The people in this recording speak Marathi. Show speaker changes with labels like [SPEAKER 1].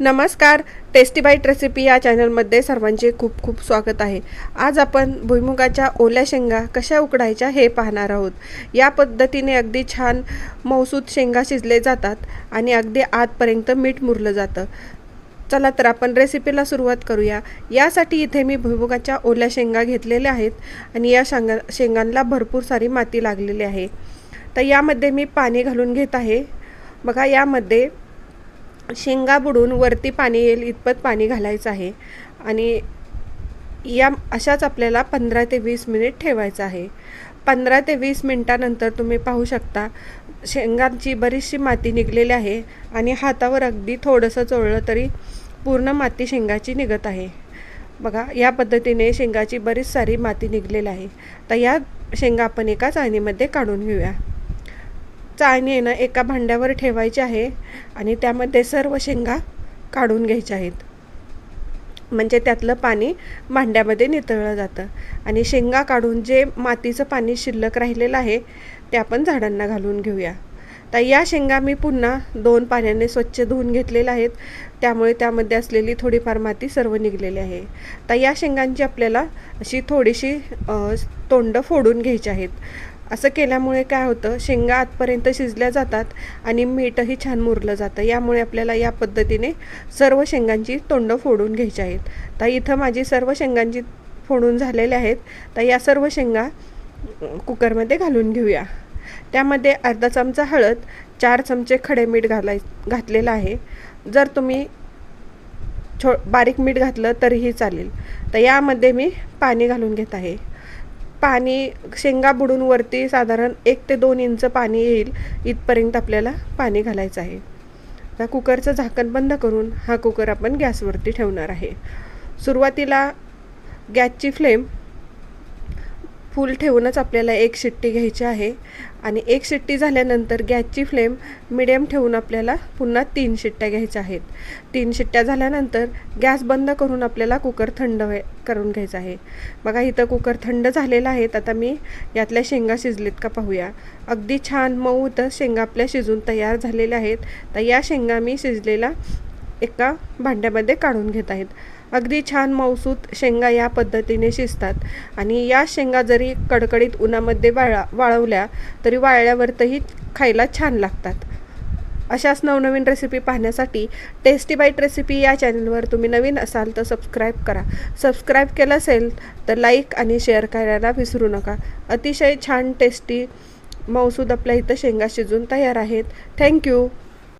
[SPEAKER 1] नमस्कार टेस्टी बाईट रेसिपी या चॅनलमध्ये सर्वांचे खूप खूप स्वागत आहे. आज आपण भुईमुगाच्या ओल्या शेंगा कशा उकडायच्या हे पाहणार आहोत. या पद्धतीने अगदी छान मौसूद शेंगा शिजले जातात आणि अगदी आतपर्यंत मीठ मुरलं जातं. चला तर आपण रेसिपीला सुरुवात करूया. यासाठी इथे मी भुईमुगाच्या ओल्या शेंगा घेतलेल्या आहेत आणि या शेंगा शेंगांना भरपूर सारी माती लागलेली आहे. तर यामध्ये मी पाणी घालून घेत आहे. बघा यामध्ये शेंगा बुडून वरती पाणी येईल इतपत पाणी घालायचं आहे. आणि या अशाच आपल्याला पंधरा ते वीस मिनिट ठेवायचं आहे. पंधरा ते वीस मिनटानंतर तुम्ही पाहू शकता शेंगांची बरीचशी माती निघलेली आहे आणि हातावर अगदी थोडंसं चोळलं तरी पूर्ण माती शेंगाची निघत आहे. बघा या पद्धतीने शेंगाची बरीच सारी माती निघलेली आहे. तर या शेंगा आपण एका चाळणीमध्ये काढून घेऊया. चाळणी आहे ना एका भांड्यावर ठेवायची आहे आणि त्यामध्ये सर्व शेंगा काढून घ्यायच्या आहेत. म्हणजे त्यातलं पाणी भांड्यामध्ये नितळलं जातं. आणि शेंगा काढून जे मातीचं पाणी शिल्लक राहिलेलं आहे ते आपण झाडांना घालून घेऊया. तर या शेंगा मी पुन्हा दोन पाण्याने स्वच्छ धुवून घेतलेल्या आहेत. त्यामुळे त्यामध्ये असलेली थोडीफार माती सर्व निघलेली आहे. तर या शेंगांची आपल्याला अशी थोडीशी तोंड फोडून घ्यायची आहेत. असं केल्यामुळे काय होतं शेंगा आतपर्यंत शिजल्या जातात आणि मीठही छान मुरलं जातं. यामुळे आपल्याला या पद्धतीने सर्व शेंगांची तोंडं फोडून घ्यायची आहेत. तर इथं माझी सर्व शेंगांची फोडून झालेल्या आहेत. तर या सर्व शेंगा कुकरमध्ये घालून घेऊया. त्यामध्ये अर्धा चमचा हळद चार चमचे खडे मीठ घालाय घातलेलं आहे. जर तुम्ही छो बारीक मीठ घातलं तरीही चालेल. तर यामध्ये मी पाणी घालून घेत आहे. पाणी शेंगा बुडून वरती साधारण एक ते दोन इंच पाणी येईल. इथपर्यंत आपल्याला पाणी घालायचं आहे. आता कुकरचं झाकण बंद करून हा कुकर आपण गॅसवरती ठेवणार आहे. सुरुवातीला गॅसची फ्लेम फुल ठेवूनच आपल्याला एक शिट्टी घ्यायची आहे. आणि एक शिट्टी झाल्यानंतर गॅसची फ्लेम मिडियम ठेवून आपल्याला पुन्हा तीन शिट्ट्या घ्यायच्या आहेत. तीन शिट्ट्या झाल्यानंतर गॅस बंद करून आपल्याला कुकर थंड करून घ्यायचा आहे. बघा इथं कुकर थंड झालेला आहे. आता मी यातल्या शेंगा शिजलेत का पाहूया. अगदी छान मऊ इथं शेंगा आपल्या शिजून तयार झालेल्या आहेत. तर या शेंगा मी शिजलेला एका भांड्यामध्ये काढून घेत आहेत. अगदी छान मौसूत शेंगा या पद्धतीने शिजतात. आणि या शेंगा जरी कडकडीत उन्हामध्ये वाळा वाळवल्या तरी वाळल्यावरतही खायला छान लागतात. अशाच नवनवीन रेसिपी पाहण्यासाठी टेस्टी बाईट रेसिपी या चॅनलवर तुम्ही नवीन असाल तर सबस्क्राईब करा. सबस्क्राईब केलं असेल तर लाईक आणि शेअर करायला विसरू नका. अतिशय छान टेस्टी मौसूद आपल्या इथं शेंगा शिजून तयार आहेत. थँक्यू